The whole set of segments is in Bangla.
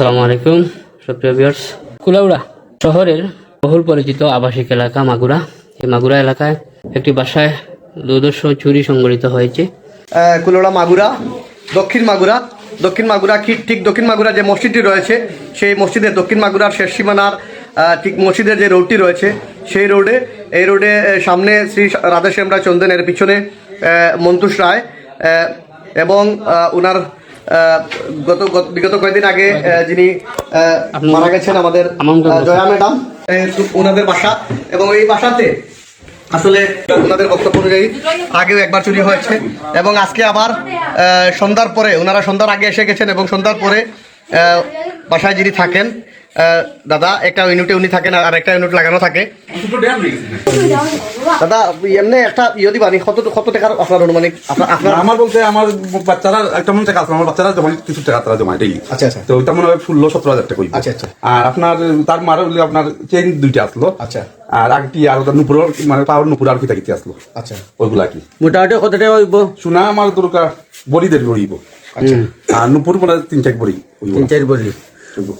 আসসালামু আলাইকুম সুপ্রিয় ভিউয়ার্স কুলাউড়া শহরের বহুল পরিচিত আবাসিক এলাকা মাগুরা। এই মাগুরা এলাকায় একটি বাসায় দুর্দর্শ চুরি সংঘটিত হয়েছে। কুলোড়া মাগুরা দক্ষিণ মাগুরা। দক্ষিণ মাগুরা কি ঠিক দক্ষিণ মাগুরা যে মসজিদটি রয়েছে সেই মসজিদের দক্ষিণ মাগুরার শেষ সীমানার ঠিক মসজিদের যে রোডটি রয়েছে সেই রোডে এই রোডে সামনে শ্রী রাধেশ্যাম রায় চন্দেনের পিছনে মন্তুষ রায় এবং আহ, গত গত- বিগত কয়েকদিন আগে যিনি মারা গেছেন আমাদের। জয়া ম্যাডাম ওনাদের বাসা এবং এই বাসাতে আসলে ওনাদের বক্তব্য অনুযায়ী আগেও একবার চুরি হয়েছে এবং আজকে আবার সন্ধ্যার পরে ওনারা সন্ধ্যার আগে এসে গেছেন এবং সন্ধ্যার পরে বাসায় যিনি থাকেন দাদা একটা ইউনিটে উনি থাকেন আর একটা ইউনিট লাগানো থাকে। দাদা এমনি একটা ইয়ে দিবানি কত কত টাকার আপনার অনুমানিক? আপনার আমার বলতে আমার বাচ্চারা একটা মনে টাকা আছে আমার বাচ্চারা জমা কিছু টাকা তারা জমা এটাই আচ্ছা, আচ্ছা। তো ওইটা মনে হয় ষোলো সতেরো হাজার টাকা। আচ্ছা, আচ্ছা। আর আপনার তার মারা হলে আপনার চেইন দুইটা আসলো। আচ্ছা। আর আগটি আর ওটা নুপুর মানে পাওয়ার নুপুর আর কিতা কিতা আসলো। আচ্ছা। ওইগুলা কি। মোটামুটি কত টাকা হইব? সোনা আমার দরকার বড়ি দেড় বড়িব আচ্ছা। আর নুপুর মানে তিন চার বড়ি তিন চার হইবো।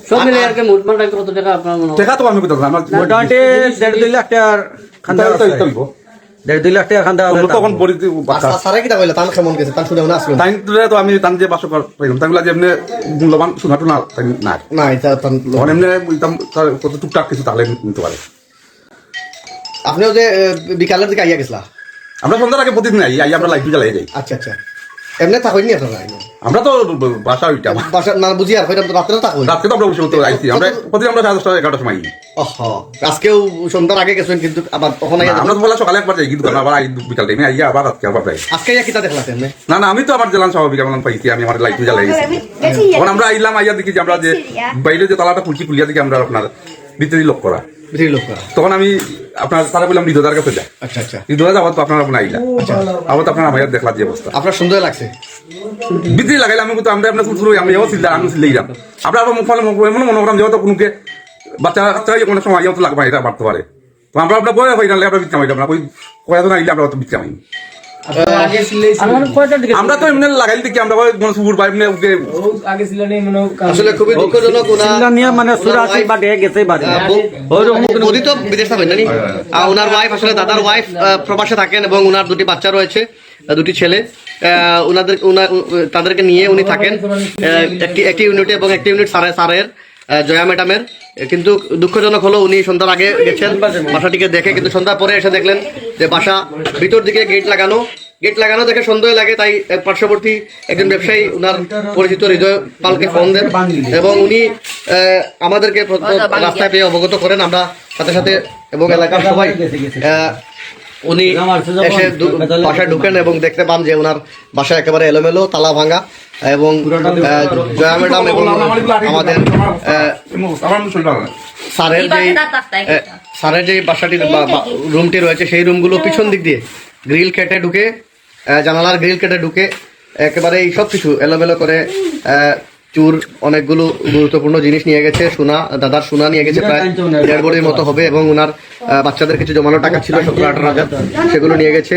সব মিলে আর কি মোটমাট কত টাকা আপনার মনে টাকা তো আমি কোথাও আমার মোটামুটি দেড় দুই লাখ টাকার খান্দা তাই- তাই- আছে। তাই হইবো। দেড় দুই লাখ টাকা খান্দা তখন বড়ি সারা কিটা কইলা? তান কেমন গেছে তান শুনে আসলো তাই তো আমি তান যে বাসক পাইলাম তাইগুলা যে এমনি মূল্যবান সোনা টোনা তাই না এটা তান এমনি তার কত টুকটাক কিছু তাহলে নিতে পারে। আপনিও যে বিকালের দিকে আইয়া গেছিলা? আমরা সন্ধ্যার আগে প্রতিদিন আই আই আমরা লাইট জ্বালাই যাই। আচ্ছা আচ্ছা। এমনি থাকইনি আপনারা। আমরা তো বাসা ওইটা বাসা না বুঝি আর হইতাম তো রাত্রে থাকই। রাত্রে তো আমরা বসে আইছি। আমরা প্রতিদিন আমরা সাড়ে দশটা এগারোটার সময় আজকেও সন্ধ্যার আগে গেছেন কিন্তু আবার ওখানে না, আমরা তো বলা সকালে একবার যাই কিন্তু আবার আই বিকাল টাইমে আই আবার আবার প্রায় আজকে ইয়া কিতা দেখলা তেমনি না না আমি তো আমার জেলান স্বাভাবিক আমার পাইছি আমি আমার লাইট জ্বালাই গেছি। তখন আমরা আইলাম আইয়া দেখি যে আমরা যে বাইরে যে তালাটা খুলছি খুলিয়া দেখি আমরা আপনার ভিতরে লোক করা। তখন আমি আপনার তারা বললাম কাছে যাই আচ্ছা আচ্ছা। আপনার আপনার আইলা। আবার আপনার আমার দেখলা যে অবস্থা। আপনার সুন্দর লাগছে। ভিতরে লাগাইলাম আমি কিন্তু আমরা আপনার শুরু আমি আমি আমরা আবার মুখ ফলে এমন মনে করলাম যে হয়তো কোনোকে বাচ্চা কাচ্চা কোনো সময় লাগবে এটা বাড়তে পারে। তো আমরা আপনার বয়ে হয়ে গেলে আমরা অত আমার কয়টার দিকে আমরা তো এমনি লাগাইলে দেখি আমরা কোনো সুপুর বা এমনি ওকে আসলে খুবই দুঃখজনক ওনা নিয়ে মানে সুরাশি বাড়ে গেছে বাড়ি ওইরকম কোনো- তো বিদেশ থাকেন জানি? আর ওনার ওয়াইফ আসলে দাদার ওয়াইফ প্রবাসে থাকেন এবং ওনার দুটি বাচ্চা রয়েছে দুটি ছেলে। আহ, ওনাদের ওনা- তাদেরকে নিয়ে উনি থাকেন আহ, একটি একটি ইউনিটে এবং একটি ইউনিট সারে সারের জয়া ম্যাডামের। কিন্তু দুঃখজনক হলো উনি সন্ধ্যার আগে গেছেন। বাসাটিকে দেখে কিন্তু সন্ধ্যার পরে এসে দেখলেন যে বাসা ভিতর দিকে গেট লাগানো। গেট লাগানো দেখে সন্দেহ লাগে, তাই পার্শ্ববর্তী একজন ব্যবসায়ী উনার পরিচিত হৃদয় পালকে ফোন দেন এবং উনি আমাদেরকে রাস্তায় পেয়ে অবগত করেন আমরা সাথে সাথে এবং এলাকার সবাই। উনি এসে বাসায় ঢুকেন এবং দেখতে পান যে ওনার বাসা একেবারে এলোমেলো, তালা ভাঙা। এবং আহ, জয়া ম্যাডাম এবং আমাদের। স্যারের যে স্যারের যে বাসাটির বা- বা- রুমটি রয়েছে সেই রুমগুলো পিছন দিক দিয়ে গ্রিল কেটে ঢুকে আহ, জানালার গ্রিল কেটে ঢুকে একেবারে এই সব কিছু এলোমেলো করে আহ, চুর অনেকগুলো গুরুত্বপূর্ণ জিনিস নিয়ে গেছে সোনা দাদার সোনা নিয়ে গেছে প্রায় দেড় বড়ির মতো হবে এবং ওনার আহ, বাচ্চাদের কিছু জমানো টাকা ছিল সতেরো আঠারো হাজার সেগুলো নিয়ে গেছে।